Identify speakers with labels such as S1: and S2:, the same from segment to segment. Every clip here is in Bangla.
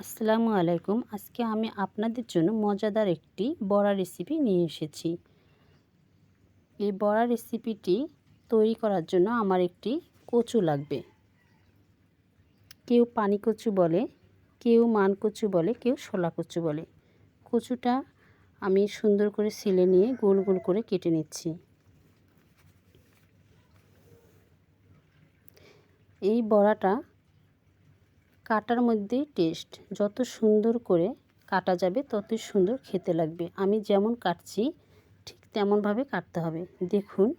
S1: আসসালামু আলাইকুম। আজকে আমি আপনাদের জন্য মজাদার একটি বড়া রেসিপি নিয়ে এসেছি। এই বড়া রেসিপিটি তৈরি করার জন্য আমার একটি কচু লাগবে। কেউ পানি কচু বলে, কেউ মান কচু বলে, কেউ শোলা কচু বলে। কচুটা আমি সুন্দর করে সিলে নিয়ে গোল গোল করে কেটে নিচ্ছি। এই বড়াটা কাটার মধ্যেই টেস্ট যত সুন্দর করে কাটা যাবে, ততই সুন্দর খেতে লাগবে। আমি যেমন কাটছি, ঠিক তেমনভাবে কাটতে হবে। দেখুন,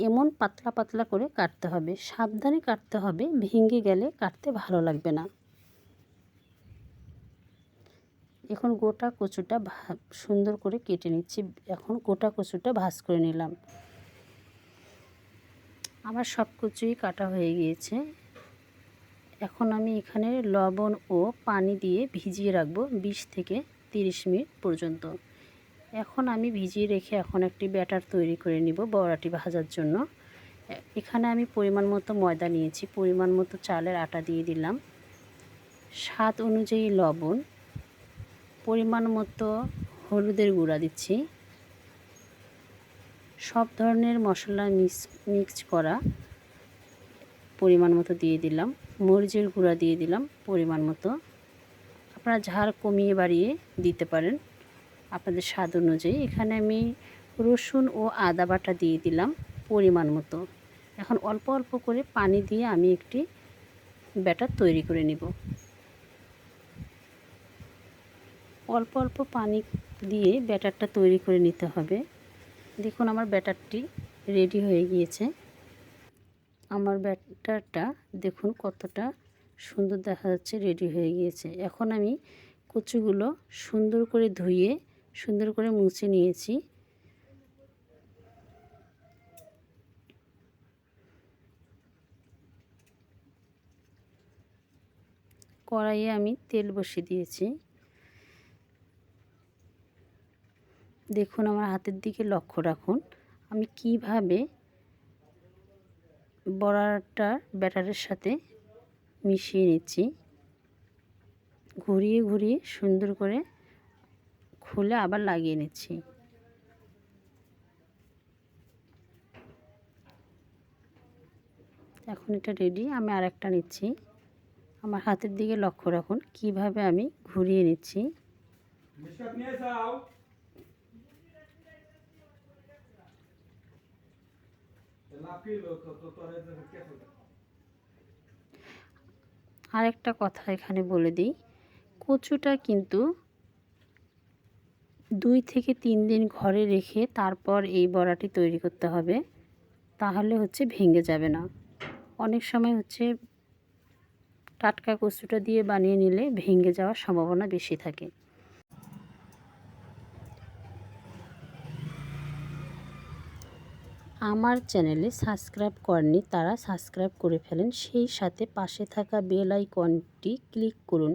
S1: এমন পাতলা পাতলা করে কাটতে হবে। সাবধানে কাটতে হবে, ভেঙে গেলে কাটতে ভালো লাগবে না। এখন গোটা কচুটা সুন্দর করে কেটে নিচ্ছি। এখন গোটা কচুটা ভাজ করে নিলাম। আমার সব কচুই কাটা হয়ে গিয়েছে। এখন আমি এখানে লবণ ও পানি দিয়ে ভিজিয়ে রাখব বিশ থেকে তিরিশ মিনিট পর্যন্ত। এখন আমি ভিজিয়ে রেখে এখন একটি ব্যাটার তৈরি করে নিব বড়াটি ভাজার জন্য। এখানে আমি পরিমাণ মতো ময়দা নিয়েছি, পরিমাণ মতো চালের আটা দিয়ে দিলাম। স্বাদ অনুযায়ী লবণ, পরিমাণ মতো হলুদের গুঁড়া দিচ্ছি। সব ধরনের মশলা মিক্স মিক্স করা পরিমাণ মতো দিয়ে দিলাম। মরিচের গুঁড়া দিয়ে দিলাম পরিমাণ মতো। আপনারা ঝাল কমিয়ে বাড়িয়ে দিতে পারেন আপনাদের স্বাদ অনুযায়ী। এখানে আমি রসুন ও আদা বাটা দিয়ে দিলাম পরিমাণ মতো। এখন অল্প অল্প করে পানি দিয়ে আমি একটি ব্যাটার তৈরি করে নিব। অল্প অল্প পানি দিয়ে ব্যাটারটা তৈরি করে নিতে হবে। দেখুন আমার ব্যাটারটি রেডি হয়ে গিয়েছে। আমার ব্যাটারটা দেখুন কতটা সুন্দর দেখা যাচ্ছে রেডি হয়ে গিয়েছে। এখন আমি কচুগুলো সুন্দর করে ধুয়ে, সুন্দর করে মুছে নিয়েছি। কড়াইয়ে আমি তেল বসিয়ে দিয়েছি। দেখুন আমার হাতের দিকে লক্ষ্য রাখুন, আমি কীভাবে বড়াটা ব্যাটারের সাথে মিশিয়ে নিচ্ছি। ঘুরিয়ে ঘুরিয়ে সুন্দর করে খুলে আবার লাগিয়ে নিচ্ছি। এখন এটা রেডি আমি আর একটা নিচ্ছি। আমার হাতের দিকে লক্ষ্য রাখুন, কীভাবে আমি ঘুরিয়ে নিচ্ছি। আরেকটা কথা এখানে বলে দিই, কচুটা কিন্তু দুই থেকে তিন দিন ঘরে রেখে তারপর এই বড়াটি তৈরি করতে হবে, তাহলে হচ্ছে ভেঙে যাবে না। অনেক সময় হচ্ছে টাটকা কচুটা দিয়ে বানিয়ে নিলে ভেঙে যাওয়ার সম্ভাবনা বেশি থাকে। আমার চ্যানেলে সাবস্ক্রাইব করেননি, তারা সাবস্ক্রাইব করে ফেলেন। সেই সাথে পাশে থাকা বেল আইকনটি ক্লিক করুন।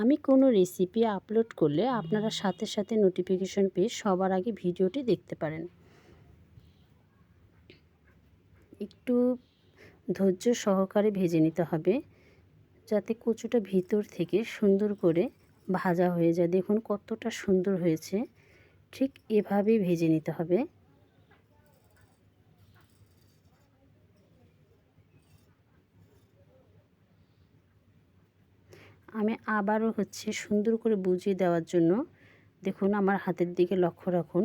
S1: আমি কোনো রেসিপি আপলোড করলে আপনারা সাথে সাথে নোটিফিকেশন পেয়ে সবার আগে ভিডিওটি দেখতে পারেন। একটু ধৈর্য সহকারে ভেজে নিতে হবে, যাতে কচুটা ভিতর থেকে সুন্দর করে ভাজা হয়ে যায়। দেখুন কতটা সুন্দর হয়েছে। ঠিক এভাবেই ভেজে নিতে হবে। আমি আবারও হচ্ছে সুন্দর করে বুঝিয়ে দেওয়ার জন্য দেখুন আমার হাতের দিকে লক্ষ্য রাখুন।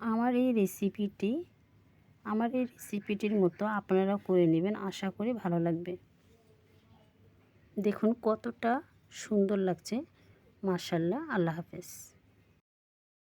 S1: আমার এই রেসিপিটি আমার এই রেসিপিটির মতো আপনারা করে নেবেন, আশা করি ভালো লাগবে। দেখুন কতটা সুন্দর লাগছে। মার্শাল্লাহ আল্লাহ হাফেজ।